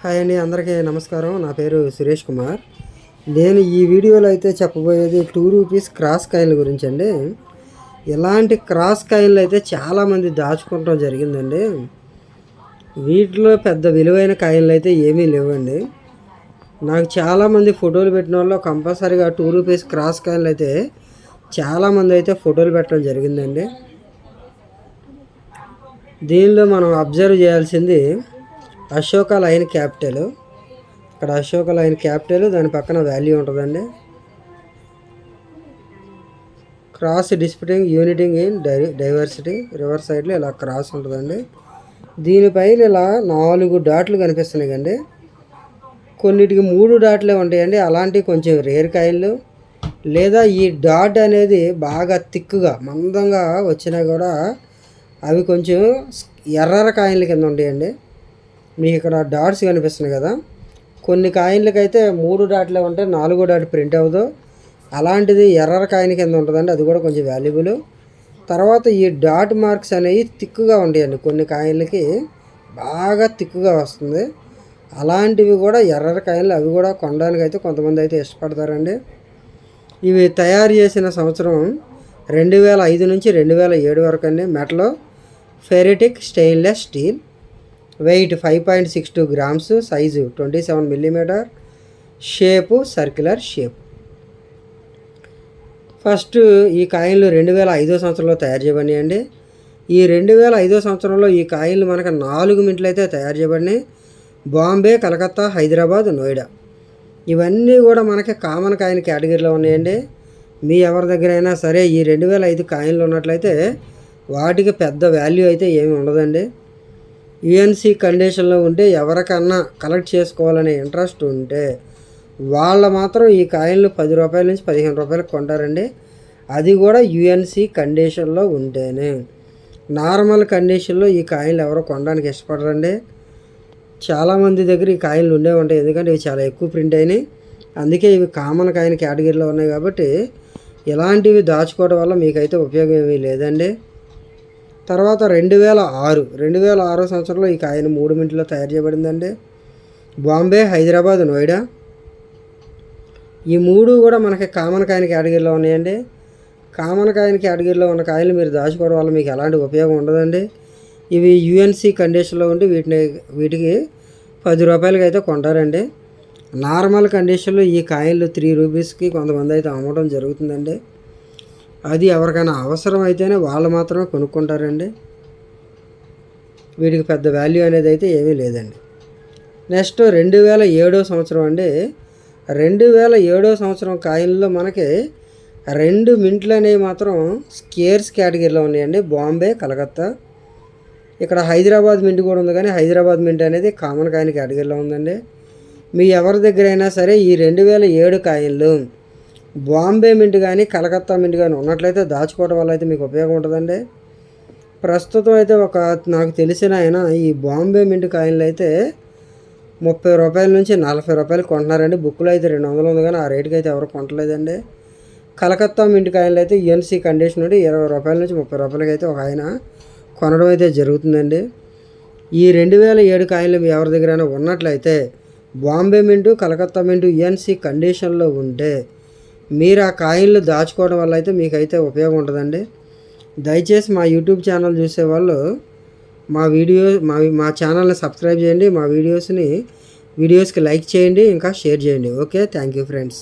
Hi అండి అందరికీ నమస్కారం. నా పేరు సురేష్ కుమార్. నేను ఈ వీడియోలో అయితే చెప్పబోయేది టూ రూపీస్ క్రాస్ కాయిన్ల గురించి అండి. ఇలాంటి క్రాస్ కాయిన్లు అయితే చాలామంది దాచుకోవటం జరిగిందండి. వీటిలో పెద్ద విలువైన కాయిన్లు అయితే ఏమీ లేవండి. నాకు చాలామంది ఫోటోలు పెట్టిన వాళ్ళు కంపల్సరీగా టూ రూపీస్ క్రాస్ కాయిన్లు అయితే చాలామంది అయితే ఫోటోలు పెట్టడం జరిగిందండి. దీనిలో మనం అబ్జర్వ్ చేయాల్సింది అశోక లైన్ క్యాపిటల్. ఇక్కడ అశోక లైన్ క్యాపిటల్ దాని పక్కన వాల్యూ ఉంటుందండి. Cross disputing uniting in die diversity reverse సైడ్లో ఇలా క్రాస్ ఉంటుందండి. దీనిపైన ఇలా నాలుగు డాట్లు కనిపిస్తున్నాయి అండి కొన్నిటికి మూడు డాట్లే ఉంటాయండి. అలాంటివి కొంచెం రేర్ కాయలు లేదా ఈ డాట్ అనేది బాగా తిక్కుగా మందంగా వచ్చినా కూడా అవి కొంచెం ఎర్రర కాయల కింద ఉంటాయండి. మీకు ఇక్కడ డాట్స్ కనిపిస్తున్నాయి కదా. కొన్ని కాయిన్లకైతే మూడు డాట్లే ఉంటాయి నాలుగో డాట్ ప్రింట్ అవ్వదు. అలాంటిది ఎర్ర కాయిన్ కింద ఉంటుందండి అది కూడా కొంచెం వాల్యుబుల్. తర్వాత ఈ డాట్ మార్క్స్ అనేవి తిక్కుగా ఉంటాయండి కొన్ని కాయిన్లకి బాగా తిక్కుగా వస్తుంది. అలాంటివి కూడా ఎర్ర కాయిన్లు అవి కూడా కొనడానికి అయితే కొంతమంది అయితే ఇష్టపడతారండి. ఇవి తయారు చేసిన సంవత్సరం రెండు వేల ఐదు నుంచి రెండు వేల ఏడు వరకు అండి మెటలో. Ferritic stainless steel. Weight five point six two grams size twenty seven millimetre shape circular shape. First ఈ కాయిన్లు రెండు వేల ఐదో సంవత్సరంలో తయారు చేయబడినాయండి. ఈ రెండు వేల ఐదో సంవత్సరంలో ఈ కాయిన్లు మనకు నాలుగు మింట్లు అయితే తయారు చేయబడినాయి. బాంబే కలకత్తా హైదరాబాద్ నోయిడా. ఇవన్నీ కూడా మనకి కామన్ కాయిన్ కేటగిరీలో ఉన్నాయండి. మీ ఎవరి దగ్గర అయినా సరే ఈ రెండు వేల ఐదు కాయిన్లు ఉన్నట్లయితే వాటికి పెద్ద వాల్యూ అయితే ఏమి ఉండదండి. యుఎన్సి కండిషన్లో ఉంటే ఎవరికన్నా కలెక్ట్ చేసుకోవాలనే ఇంట్రెస్ట్ ఉంటే వాళ్ళు మాత్రం ఈ కాయిన్లు పది రూపాయల నుంచి పదిహేను రూపాయలకు కొంటారండి. అది కూడా యుఎన్సి కండిషన్లో ఉంటేనే. నార్మల్ కండిషన్లో ఈ కాయిన్లు ఎవరో కొనడానికి ఇష్టపడరండి. చాలామంది దగ్గర ఈ కాయిన్లు ఉండే ఉంటాయి. ఎందుకంటే ఇవి చాలా ఎక్కువ ప్రింట్ అయినాయి. అందుకే ఇవి కామన్ కాయిన్ కేటగిరీలో ఉన్నాయి కాబట్టి ఇలాంటివి దాచుకోవడం వల్ల మీకైతే ఉపయోగం ఏమీ లేదండి. తర్వాత రెండు వేల ఆరు రెండు వేల ఆరో సంవత్సరంలో ఈ కాయను మూడు మింట్లో తయారు చేయబడిందండి. బాంబే హైదరాబాద్ నోయిడా. ఈ మూడు కూడా మనకి కామన్ కాయన కేటగిరీలో ఉన్నాయండి. కామన్ కాయన కేటగిరీలో ఉన్న కాయలు మీరు దాచుకోవడం వల్ల మీకు ఎలాంటి ఉపయోగం ఉండదండి. ఇవి యుఎన్సి కండిషన్లో ఉండి వీటిని వీటికి పది రూపాయలకి అయితే కొంటారండి. నార్మల్ కండిషన్లో ఈ కాయలు త్రీ రూపీస్కి కొంతమంది అయితే అమ్మడం జరుగుతుందండి. అది ఎవరికైనా అవసరం అయితేనే వాళ్ళు మాత్రమే కొనుక్కుంటారండి. వీడికి పెద్ద వాల్యూ అనేది అయితే ఏమీ లేదండి. నెక్స్ట్ రెండు వేల ఏడో సంవత్సరం అండి. రెండు వేల ఏడో సంవత్సరం కాయిన్లో మనకి రెండు మింట్లు అనేవి మాత్రం స్కేర్స్ కేటగిరీలో ఉన్నాయండి. బాంబే కలకత్తా ఇక్కడ హైదరాబాద్ మింట్ కూడా ఉంది కానీ హైదరాబాద్ మింట్ అనేది కామన్ కాయిన్ కేటగిరీలో ఉందండి. మీ ఎవరి దగ్గర అయినా సరే ఈ రెండు వేల ఏడు కాయిన్లు బాంబే మింట్ కానీ కలకత్తా మింట్ కానీ ఉన్నట్లయితే దాచుకోవడం వల్ల అయితే మీకు ఉపయోగం ఉంటుందండి. ప్రస్తుతం అయితే ఒక నాకు తెలిసిన ఆయన ఈ బాంబే మింట్ కాయిన్లు అయితే ముప్పై రూపాయల నుంచి నలభై రూపాయలు కొంటున్నారండి. బుక్లో అయితే రెండు వందలు ఉంది కానీ ఆ రేటుకి అయితే ఎవరు కొంటలేదండి. కలకత్తా మింట్ కాయిన్లు అయితే యుఎన్సీ కండిషన్ నుండి ఇరవై రూపాయల నుంచి ముప్పై రూపాయలకి అయితే ఒక ఆయన కొనడం అయితే జరుగుతుందండి. ఈ రెండు వేల ఏడు కాయిన్లు మీ ఎవరి దగ్గరైనా ఉన్నట్లయితే Bombay mint Calcutta mint UNC కండిషన్లో ఉంటే మీరు ఆ కాయిన్లు దాచుకోవడం వల్ల అయితే మీకైతే ఉపయోగం ఉంటుందండి. దయచేసి మా యూట్యూబ్ ఛానల్ చూసేవాళ్ళు మా వీడియో మా మా ఛానల్ని సబ్స్క్రైబ్ చేయండి మా వీడియోస్ని వీడియోస్కి లైక్ చేయండి ఇంకా షేర్ చేయండి. Okay thank you friends.